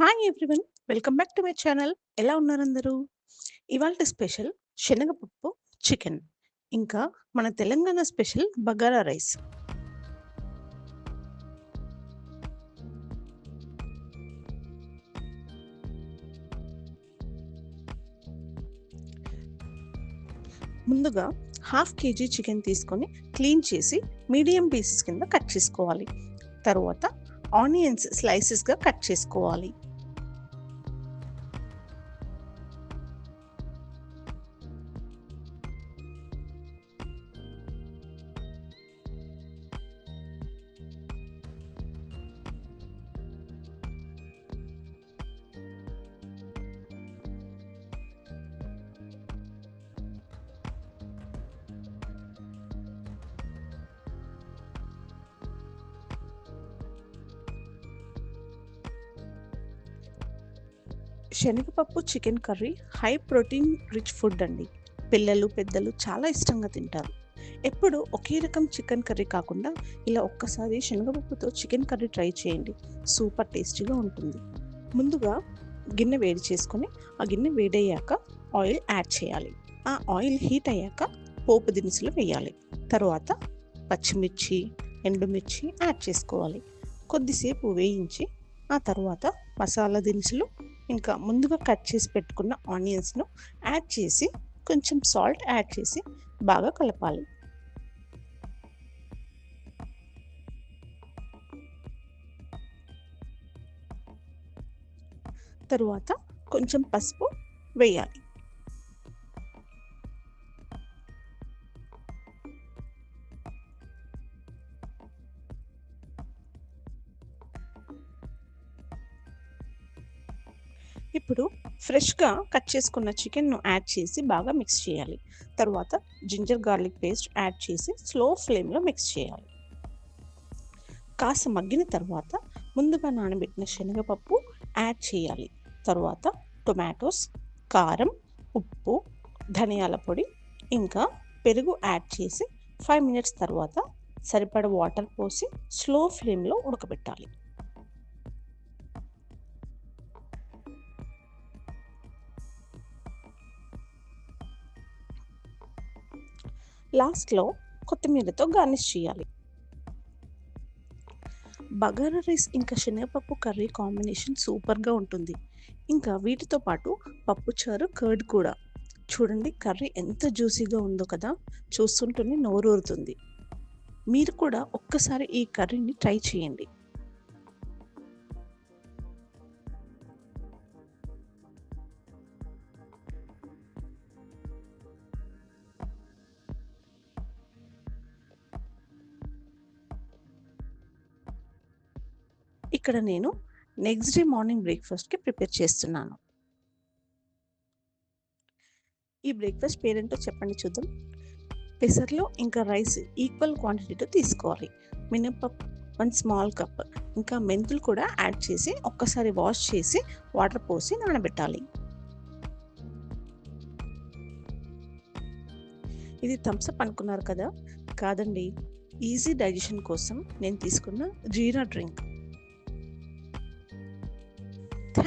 Hi everyone welcome back to my channel ఎలా ఉన్నారు అందరూ? ఇవాళ స్పెషల్ శనగపప్పు చికెన్ ఇంకా మన తెలంగాణ స్పెషల్ బగారా రైస్. ముందుగా హాఫ్ కేజీ చికెన్ తీసుకొని క్లీన్ చేసి మీడియం పీసెస్ కింద కట్ చేసుకోవాలి. తరువాత ఆనియన్స్ స్లైసెస్గా కట్ చేసుకోవాలి. శనగపప్పు chicken curry high protein rich food అండి. పిల్లలు పెద్దలు చాలా ఇష్టంగా తింటారు. ఎప్పుడు ఒకే రకం చికెన్ కర్రీ కాకుండా ఇలా ఒక్కసారి శనగపప్పుతో చికెన్ కర్రీ ట్రై చేయండి. సూపర్ టేస్టీగా ఉంటుంది. ముందుగా గిన్నె వేడి చేసుకొని ఆ గిన్నె వేడయ్యాక ఆయిల్ యాడ్ చేయాలి. ఆ ఆయిల్ హీట్ అయ్యాక పోపు దినుసులు వేయాలి. తర్వాత పచ్చిమిర్చి ఎండుమిర్చి యాడ్ చేసుకోవాలి. కొద్దిసేపు వేయించి ఆ తర్వాత మసాలా దినుసులు ఇంకా ముందుగా కట్ చేసి పెట్టుకున్న ఆనియన్స్ను యాడ్ చేసి కొంచెం సాల్ట్ యాడ్ చేసి బాగా కలపాలి. తరువాత కొంచెం పసుపు వేయాలి. ఇప్పుడు ఫ్రెష్గా కట్ చేసుకున్న చికెన్ను యాడ్ చేసి బాగా మిక్స్ చేయాలి. తర్వాత జింజర్ గార్లిక్ పేస్ట్ యాడ్ చేసి స్లో ఫ్లేమ్లో మిక్స్ చేయాలి. కాస్త మగ్గిన తర్వాత ముందుగా నానబెట్టిన శనగపప్పు యాడ్ చేయాలి. తర్వాత టొమాటోస్ కారం ఉప్పు ధనియాల పొడి ఇంకా పెరుగు యాడ్ చేసి ఫైవ్ మినిట్స్ తర్వాత సరిపడ వాటర్ పోసి స్లో ఫ్లేమ్లో ఉడకబెట్టాలి. లాస్ట్లో కొత్తిమీరతో గార్నిష్ చేయాలి. బగారా రైస్ ఇంకా శనగపప్పు కర్రీ కాంబినేషన్ సూపర్గా ఉంటుంది. ఇంకా వీటితో పాటు పప్పుచారు కర్డ్ కూడా. చూడండి కర్రీ ఎంత జ్యూసీగా ఉందో కదా? చూస్తుంటేనే నోరూరుతుంది. మీరు కూడా ఒక్కసారి ఈ కర్రీని ట్రై చేయండి. ఇక్కడ నేను నెక్స్ట్ డే మార్నింగ్ బ్రేక్ఫాస్ట్కి ప్రిపేర్ చేస్తున్నాను. ఈ బ్రేక్ఫాస్ట్ పేరేంటో చెప్పండి చూద్దాం. పెసర్లో ఇంకా రైస్ ఈక్వల్ క్వాంటిటీతో తీసుకోవాలి. మినపప్పు వన్ స్మాల్ కప్ ఇంకా మెంతులు కూడా యాడ్ చేసి ఒక్కసారి వాష్ చేసి వాటర్ పోసి నానబెట్టాలి. ఇది థమ్స్అప్ అనుకున్నారు కదా? కాదండి. ఈజీ డైజెషన్ కోసం నేను తీసుకున్న jeera drink